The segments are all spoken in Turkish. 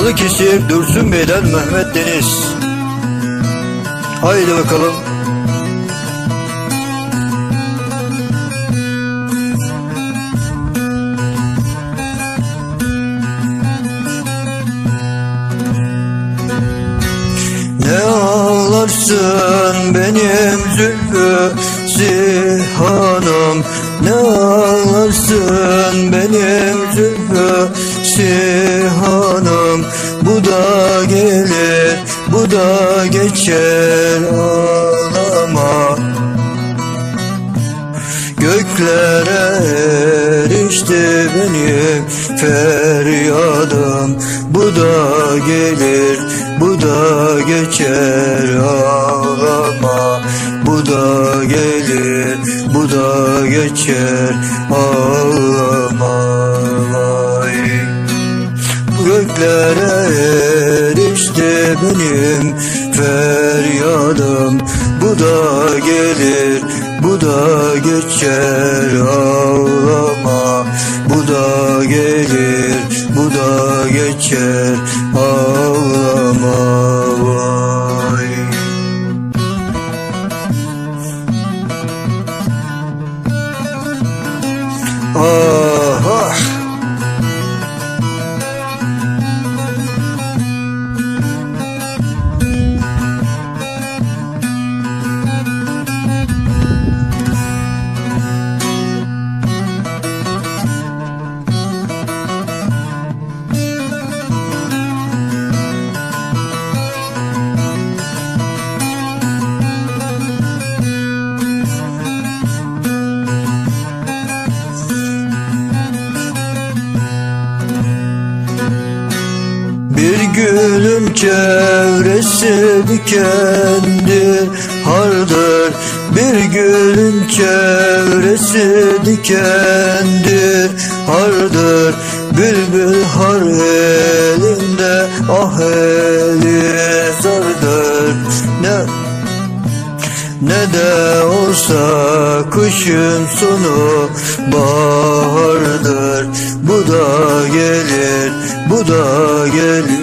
Balıkesir Dursun Bey'den Mehmet Deniz. Haydi bakalım. Ne ağlarsın benim zülfü Hanım Ne ağlarsın benim da geçer ağlama. Göklere erişti benim feryadım. Bu da gelir, bu da geçer ağlama. Bu da gelir, bu da geçer ağlama. Vay. Göklere erişti benim feryadım Bu da gelir, bu da geçer. Ağlama. Bu da gelir, bu da geçer. Ağlama Vay. Ah Bir gülün çevresi dikendir. Hardır Bir gülün çevresi dikendir. Hardır Bülbül har elinde ah eli zardır. Ne ne de olsa kışın sonu bahardır. Bu da gelir, bu da gelir.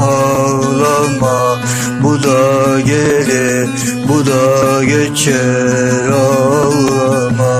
Ağlama Bu da gelir, bu da geçer. Ağlama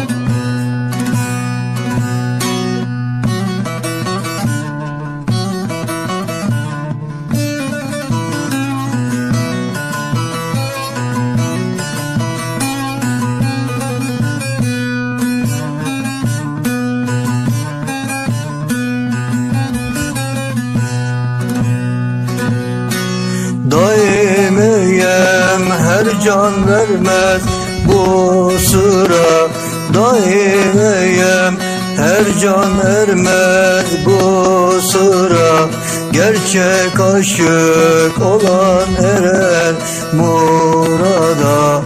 Her can vermez bu sıra. Daimiyem her can ermez bu sıra. Gerçek aşık olan erer murada.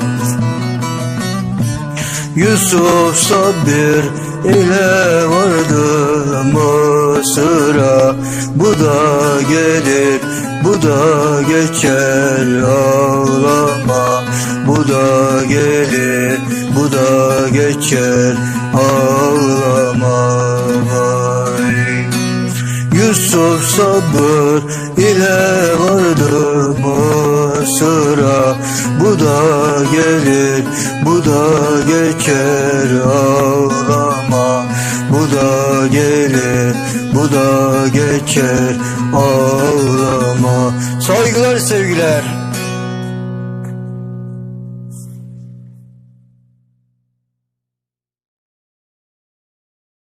Yusuf sabir ile vardı Mısır'a Bu da gelir, bu da geçer ağlama Bu da gelir, bu da geçer. Ağlama vay. Yusuf sabır ile vardı Mısır'a Bu da gelir, bu da geçer. Ağlama Bu da gelir, bu da geçer. Ağlama. Saygılar sevgiler